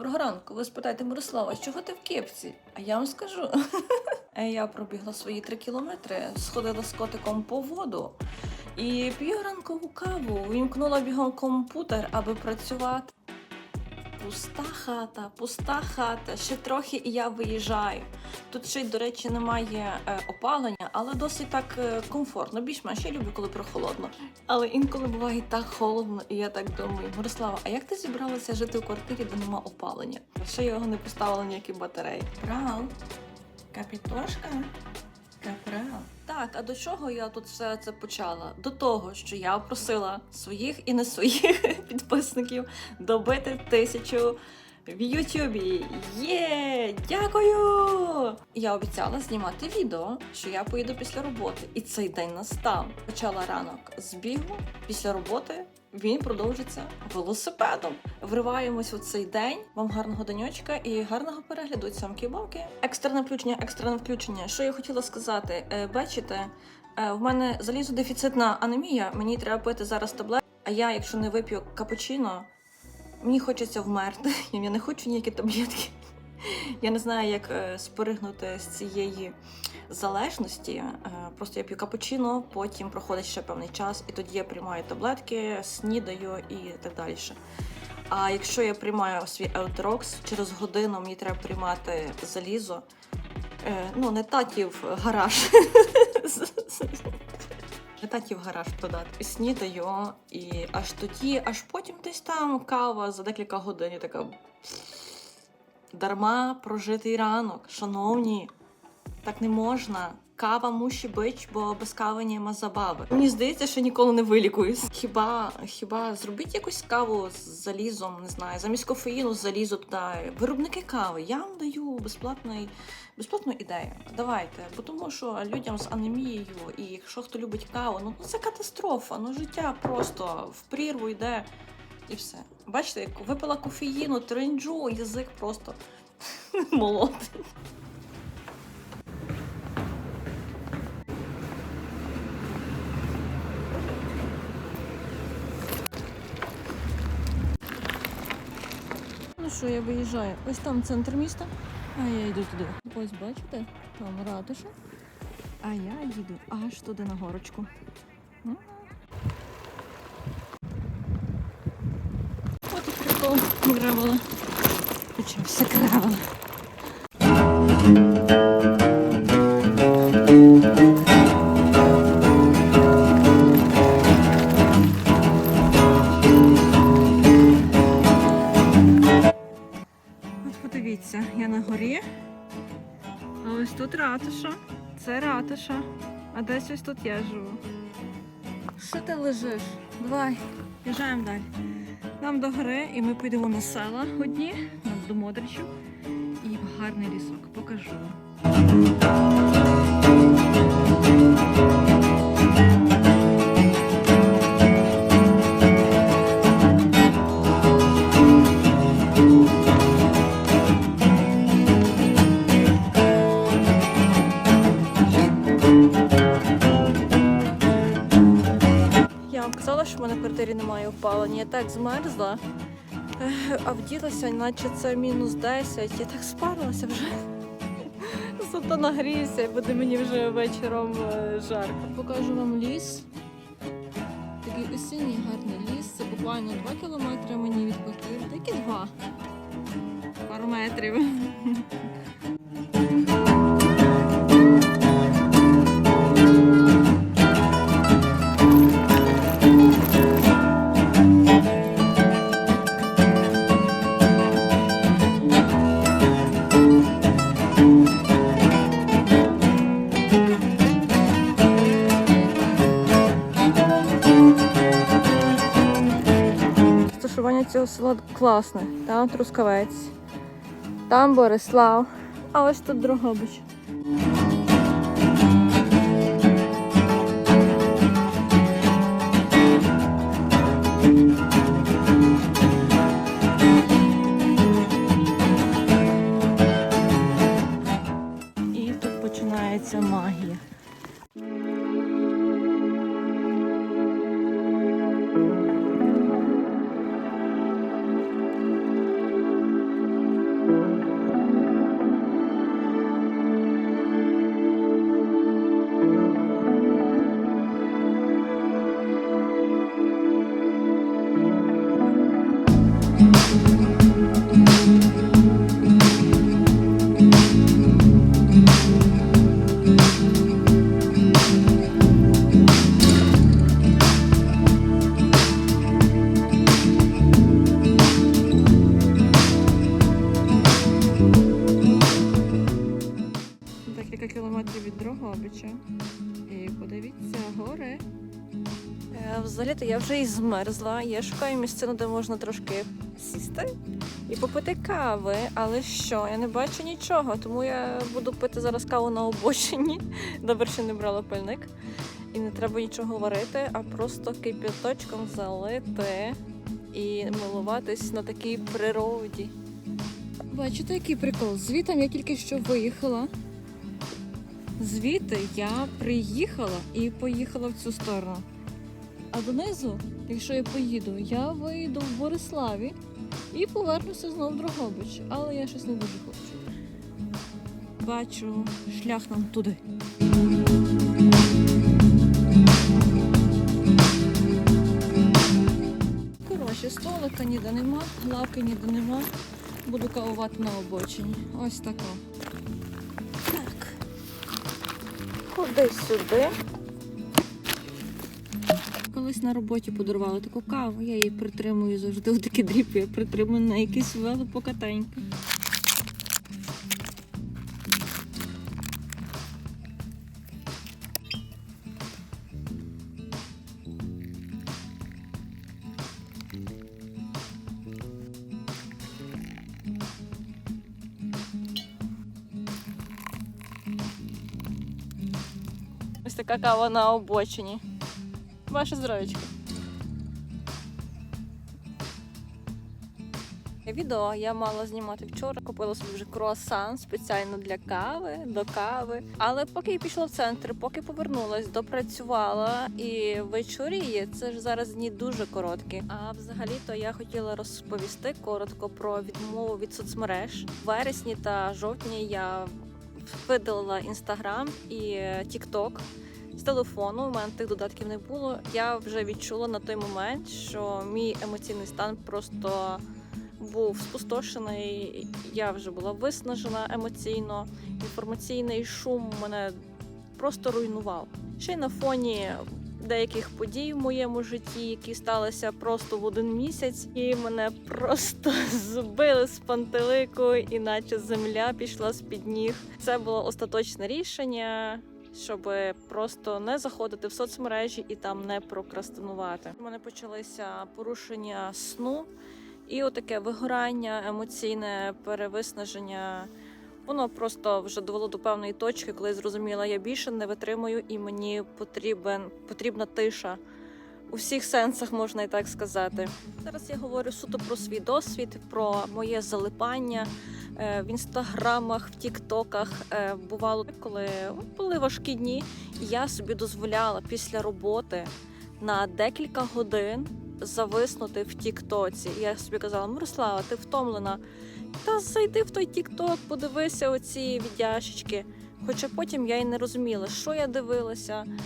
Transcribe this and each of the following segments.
Доброго ранку. Ви спитаєте Мирослава, чого ти в кепці? А я вам скажу. Е, Я пробігла свої три кілометри, сходила з котиком по воду і п'ю ранкову каву. Вімкнула бігом комп'ютер, аби працювати. Пуста хата, пуста хата. Ще трохи і я виїжджаю. Тут ще й, до речі, немає е, опалення, але досить так е, комфортно. Більш-менш я люблю, коли прохолодно. Але інколи буває так холодно, і я так думаю, Мирослава, а як ти зібралася жити у квартирі, де нема опалення? Ще його не поставила ніякі батареї. Прав, капітошка, капрал. Так, а до чого я тут все це почала? До того, що я просила своїх і не своїх підписників добити тисячу в Ютубі. Є! Дякую! Я обіцяла знімати відео, що я поїду після роботи. І цей день настав. Почала ранок з бігу. Після роботи він продовжиться велосипедом. Вриваємось у цей день. Вам гарного денечка і гарного перегляду цямки бомки Екстрене включення, екстрене включення. Що я хотіла сказати? Е, бачите, е, в мене залізодефіцитна анемія. Мені треба пити зараз таблет. А я, якщо не вип'ю капучино, Мені хочеться вмерти. Я не хочу ніякі таблетки. Я не знаю, як е, споригнути з цієї залежності. Е, Просто я п'ю капучино, потім проходить ще певний час, і тоді я приймаю таблетки, снідаю і так далі. А якщо я приймаю свій Euterox, через годину мені треба приймати залізо. Е, Ну, не татів гараж. Не татів гараж продати. Снідаю, і аж тоді, аж потім десь там кава за декілька годин. Я така. Дарма прожитий ранок, шановні, так не можна. Кава муші бить, бо без кави нема забави. Мені здається, що ніколи не вилікуюсь. Хіба хіба зробіть якусь каву з залізом, не знаю, замість кофеїну залізо туди. Виробники кави. Я вам даю безплатний, безплатну ідею. Давайте, бо тому що людям з анемією, і якщо хто любить каву, ну це катастрофа. Ну життя просто в прірву йде і все. Бачите, як випила кофеїну, тринджу, язик просто молотить. Ну що, я виїжджаю. Ось там центр міста, а я йду туди. Ось бачите, там ратуша. А я їду аж туди на горочку. Ну, От і гравила. Почався гравила. От подивіться, я на горі. А ось тут ратуша. Це ратуша. А десь ось тут я живу. Що ти лежиш? Давай, біжаємо далі. Нам до гори, і ми підемо на села одні, до Модричу І в гарний лісок покажу. Що в мене в квартирі немає опалення. Я так змерзла, а вділася, наче це мінус 10. Я так спарилася вже. Зато нагрівся і буде мені вже вечором е, жарко. Покажу вам ліс. Такий осінній гарний ліс. Це буквально 2 кілометри мені від квартири. Тільки два. Пару метрів. Класне. Там Трускавець, там Борислав, а ось тут Дрогобич. Змерзла. Я шукаю місцину, де можна трошки сісти і попити кави. Але що, я не бачу нічого, тому я буду пити зараз каву на обочині. Добре, що не брала пильник. І не треба нічого варити, а просто кип'яточком залити і милуватись на такій природі. Бачите, який прикол? Звітом я тільки що виїхала. Звідти я приїхала і поїхала в цю сторону. А донизу, якщо я поїду, я вийду в Бориславі і повернуся знову в Дрогобич. Але я щось не дуже хочу. Бачу шлях нам туди. Коротше, столика ніде нема, лавки ніде нема. Буду кавувати на обочині. Ось тако. Так. Ходи сюди. Колись на роботі подарували таку каву, я її притримую завжди у такі дріпи, я притримую на якісь велопокатеньки. Ось така кава на обочині. Ваше здоров'ячко. Відео я мала знімати вчора. Купила собі вже круасан спеціально для кави, до кави. Але поки я пішла в центр, поки повернулась, допрацювала і вечоріє, це ж зараз дні дуже короткі. А взагалі-то я хотіла розповісти коротко про відмову від соцмереж. В вересні та жовтні я видалила інстаграм і тікток з телефону. У мене тих додатків не було. Я вже відчула на той момент, що мій емоційний стан просто був спустошений. Я вже була виснажена емоційно. Інформаційний шум мене просто руйнував. Ще й на фоні деяких подій в моєму житті, які сталися просто в один місяць, і мене просто збили з пантелику, іначе земля пішла з під ніг. Це було остаточне рішення щоб просто не заходити в соцмережі і там не прокрастинувати. У мене почалися порушення сну і отаке вигорання, емоційне перевиснаження. Воно просто вже довело до певної точки, коли я зрозуміла, я більше не витримую, і мені потрібен потрібна тиша. У всіх сенсах можна і так сказати. Зараз я говорю суто про свій досвід, про моє залипання в інстаграмах, в тіктоках. Е, Бувало, коли були важкі дні, і я собі дозволяла після роботи на декілька годин зависнути в тіктоці. Я собі казала, Мирослава, ти втомлена. Та зайди в той тікток, подивися оці віддяшечки. Хоча потім я й не розуміла, що я дивилася, е,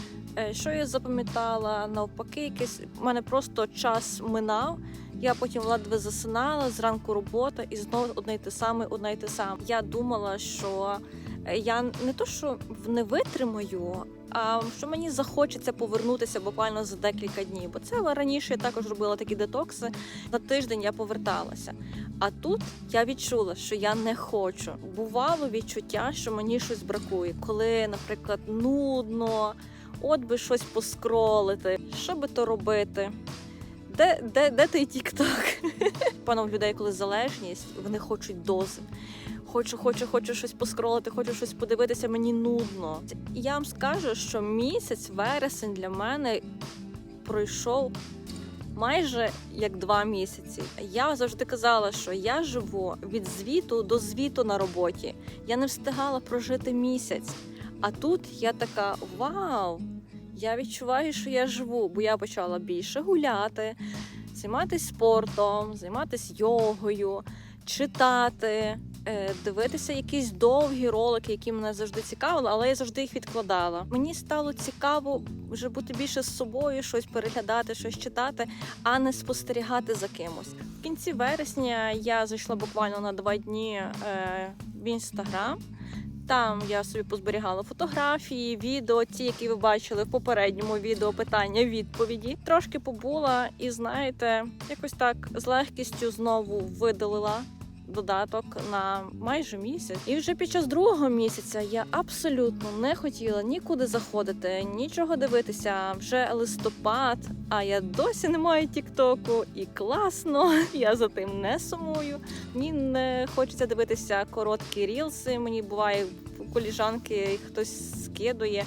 що я запам'ятала. Навпаки, якийсь у мене просто час минав. Я потім ледве засинала зранку робота і знову одне й те саме, одне й те саме. Я думала, що е, я не то, що не витримаю, а що мені захочеться повернутися буквально за декілька днів. Бо це раніше я також робила такі детокси. На тиждень я поверталася. А тут я відчула, що я не хочу. Бувало відчуття, що мені щось бракує, коли, наприклад, нудно, от би щось поскролити, що би то робити. Де, де, де той тік-ток? Пану людей, коли залежність, вони хочуть дози. Хочу, хочу, хочу щось поскролити, хочу щось подивитися, мені нудно. Я вам скажу, що місяць, вересень для мене пройшов майже як два місяці. Я завжди казала, що я живу від звіту до звіту на роботі. Я не встигала прожити місяць. А тут я така: вау! Я відчуваю, що я живу, бо я почала більше гуляти, займатися спортом, займатися йогою, читати, е, дивитися якісь довгі ролики, які мене завжди цікавили, але я завжди їх відкладала. Мені стало цікаво вже бути більше з собою, щось переглядати, щось читати, а не спостерігати за кимось. В кінці вересня я зайшла буквально на два дні е, в інстаграм. Там я собі позберігала фотографії, відео, ті, які ви бачили в попередньому відео питання відповіді. Трошки побула, і знаєте, якось так з легкістю знову видалила додаток на майже місяць. І вже під час другого місяця я абсолютно не хотіла нікуди заходити, нічого дивитися. Вже листопад, а я досі не маю тіктоку, і класно. Я за тим не сумую. Мені не хочеться дивитися короткі рілси. Мені буває коліжанки хтось скидує.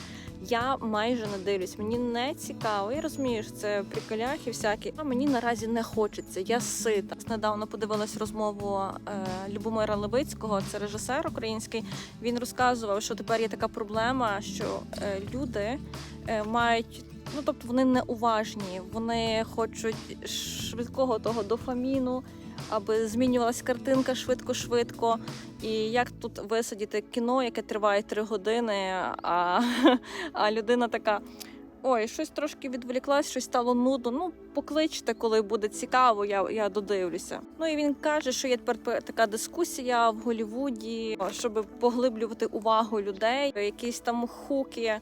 Я майже не дивлюсь, мені не цікаво. Я розумію, що це приколяхи всякі. А мені наразі не хочеться. Я сита. Недавно подивилась розмову е, Любомира Левицького, це режисер український. Він розказував, що тепер є така проблема, що е, люди е, мають. Ну, тобто вони неуважні, вони хочуть швидкого того дофаміну, аби змінювалася картинка швидко-швидко. І як тут висадити кіно, яке триває три години, а, а людина така. Ой, щось трошки відволіклась, щось стало нудно. Ну, покличте, коли буде цікаво, я, я додивлюся. Ну і він каже, що є тепер така дискусія в Голлівуді, щоб поглиблювати увагу людей, якісь там хуки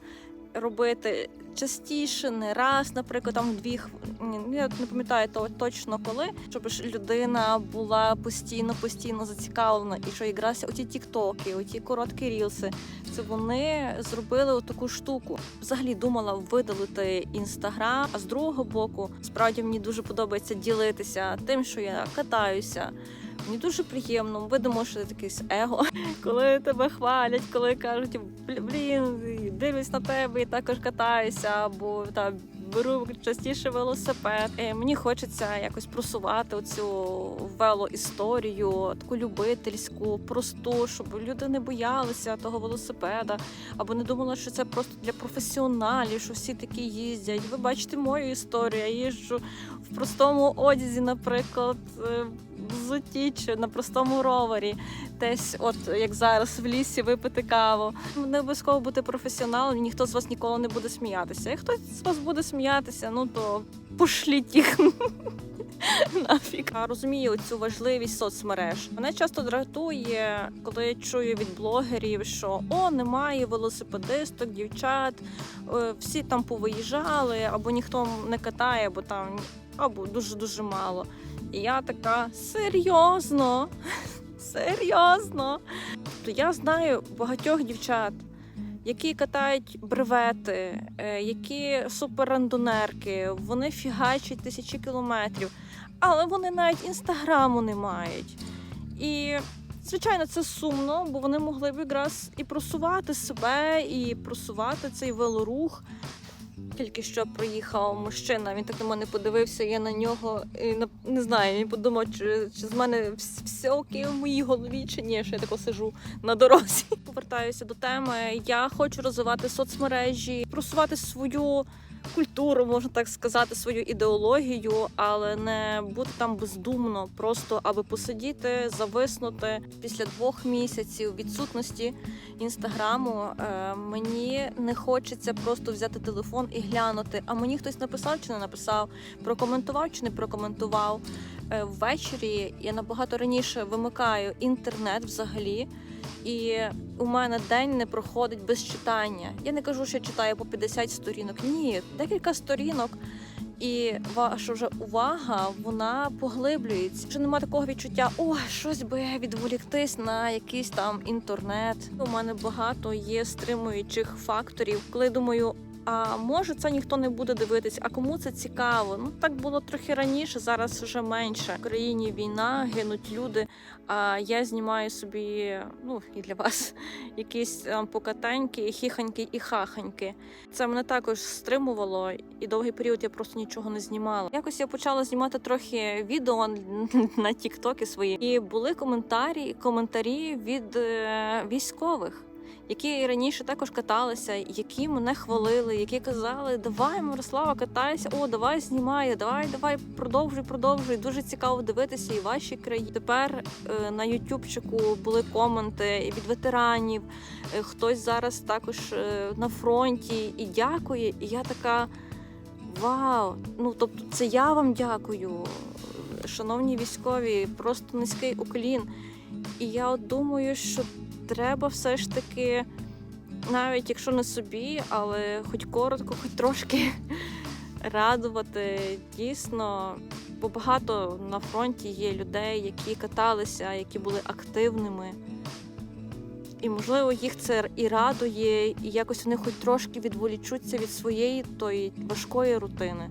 робити частіше, не раз, наприклад, там дві ні, ну, я не пам'ятаю то точно коли, щоб ж людина була постійно, постійно зацікавлена, і що якраз оті тіктоки, оті короткі рілси, це вони зробили таку штуку. Взагалі думала видалити інстаграм. А з другого боку, справді мені дуже подобається ділитися тим, що я катаюся. Мені дуже приємно, видимо, що це якесь его, коли тебе хвалять, коли кажуть, блін, дивлюсь на тебе і також катаюся, або там беру частіше велосипед. Е, Мені хочеться якось просувати оцю велоісторію, таку любительську, просту, щоб люди не боялися того велосипеда, або не думали, що це просто для професіоналів, що всі такі їздять. Ви бачите мою історію. Я їжджу в простому одязі, наприклад, взуті чи на простому ровері, десь, от як зараз в лісі, випити каву. Не обов'язково бути професіоналом, ніхто з вас ніколи не буде сміятися. Як хтось з вас буде сміятися, ну то пошліть їх. Нафіг. Я розумію цю важливість соцмереж. Мене часто дратує, коли я чую від блогерів, що о, немає велосипедисток, дівчат, е, всі там повиїжджали, або ніхто не катає, або там або дуже дуже мало. І я така серйозно, серйозно. Я знаю багатьох дівчат, які катають бревети, е, які суперрандонерки, вони фігачать тисячі кілометрів, але вони навіть інстаграму не мають. І звичайно, це сумно, бо вони могли б якраз і просувати себе, і просувати цей велорух. Тільки що приїхав мужчина, він так на мене подивився, я на нього і не знаю, він подумав, чи, чи з мене все окей в моїй голові, чи ні, що я тако сижу на дорозі. Повертаюся до теми. Я хочу розвивати соцмережі, просувати свою культуру, можна так сказати, свою ідеологію, але не бути там бездумно, просто аби посидіти, зависнути після двох місяців відсутності інстаграму. Е, мені не хочеться просто взяти телефон і глянути. А мені хтось написав чи не написав, прокоментував чи не прокоментував. Е, ввечері я набагато раніше вимикаю інтернет взагалі. І у мене день не проходить без читання. Я не кажу, що я читаю по 50 сторінок. Ні, декілька сторінок. І ваша вже увага вона поглиблюється. Вже немає такого відчуття, о, щось би відволіктись на якийсь там інтернет. У мене багато є стримуючих факторів, коли думаю. А може це ніхто не буде дивитись, а кому це цікаво? Ну так було трохи раніше, зараз вже менше. В країні війна, гинуть люди. А я знімаю собі, ну і для вас, якісь там покатаньки, хіханьки і хаханьки. Це мене також стримувало, і довгий період я просто нічого не знімала. Якось я почала знімати трохи відео на тіктоки свої, і були коментарі, коментарі від е, військових. Які раніше також каталися, які мене хвалили, які казали, давай, Мирослава, катайся, о, давай знімай, давай, давай, продовжуй, продовжуй. Дуже цікаво дивитися і ваші країни. Тепер е, на Ютубчику були коменти від ветеранів. Е, Хтось зараз також е, на фронті і дякує. І я така вау! Ну тобто, це я вам дякую, шановні військові, просто низький уклін. І я от думаю, що треба все ж таки, навіть якщо не собі, але хоч коротко, хоч трошки радувати. Дійсно, бо багато на фронті є людей, які каталися, які були активними. І, можливо, їх це і радує, і якось вони хоч трошки відволічуться від своєї тої важкої рутини.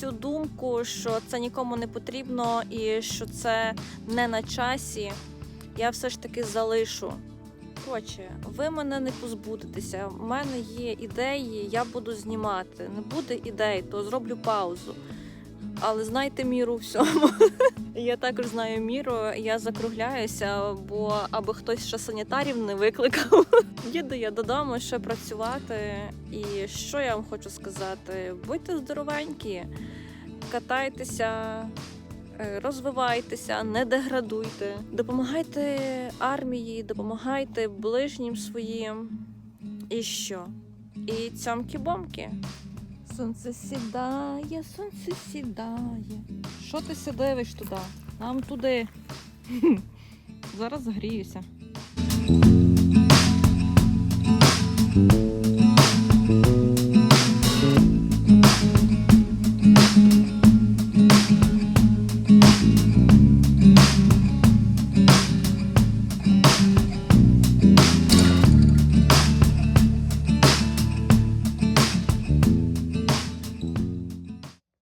Цю думку, що це нікому не потрібно і що це не на часі, я все ж таки залишу. Коротше, ви мене не позбудетеся. У мене є ідеї, я буду знімати. Не буде ідей, то зроблю паузу. Але знайте міру всьому. Я також знаю міру, я закругляюся, бо аби хтось ще санітарів не викликав. Їду я додому ще працювати. І що я вам хочу сказати? Будьте здоровенькі, катайтеся, розвивайтеся, не деградуйте, допомагайте армії, допомагайте ближнім своїм. І що? І цьомкі-бомки. Сонце сідає, сонце сідає. Що ти се туди? Нам туди. Зараз загріюся.